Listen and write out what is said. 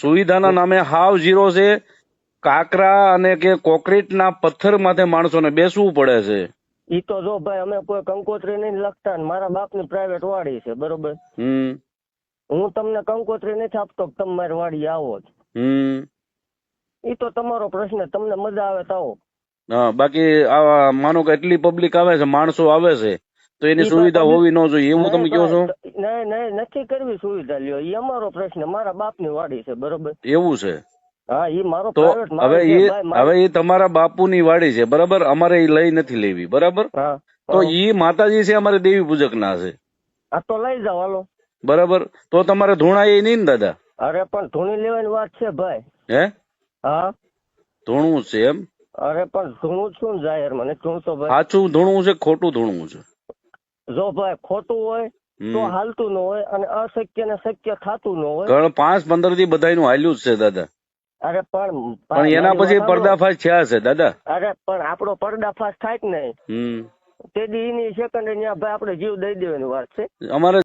સુવિધાના નામે હાવ ઝીરો છે. કાકરા અને કે કોન્ક્રીટના પથ્થર માથે માણસોને બેસવું પડે છે. ઈ તો જો ભાઈ અમે કોઈ કંકોત્રી નહીં લખતા ને મારા બાપની પ્રાઇવેટ વાડી છે બરોબર? હું તમને કંકોત્રી નથી આપતો તમે મારી વાડી આવો જ. હમ. ઈ તો તમારો પ્રશ્ન તમને મજા આવે તો આવો. હા બાકી આ માનો કે એટલી પબ્લિક આવે છે માણસો આવે છે. તો એની સુવિધા હોવી ન જોઈએ એવું તમે કહો છો? નહીં નહીં નથી કરવી સુવિધા લ્યો. એ અમારો પ્રશ્ન મારા બાપની વાડી છે બરોબર? એવું છે? હા ઈ મારો તો હવે એ હવે એ તમારા બાપુની વાડી છે બરાબર? અમારે એ લઈ નથી લેવી બરાબર? હા તો એ માતાજી છે અમારે દેવી પૂજક ના છે. આ તો લઈ જાવ હાલો. બરાબર? તો તમારે ધૂણા એ નહીં ને દાદા? અરે પણ ધૂણી લેવાની વાત છે ભાઈ. હે? હા. ધૂણું છે એમ? અરે પણ ધૂણું છું જાહેર મને ધૂણતો ભાઈ સાચું ધૂણું છે ખોટું ધૂણું છે. જો ભાઈ ખોટું હોય તો હાલતું ન હોય અને અશક્ય ને શક્ય થતું ન હોય. ઘણ પાંચ પંદરથી બધાનું હાલ્યું જ છે દાદા. અરે પણ પણ એના પછી પર્દાફાશ થયા છે દાદા. અરે પણ આપણો પર્દાફાશ થાય જ નહીં. તે દી એની સેકન્ડ ભાઈ આપણે જીવ દઈ દેવાની વાત છે. અમારે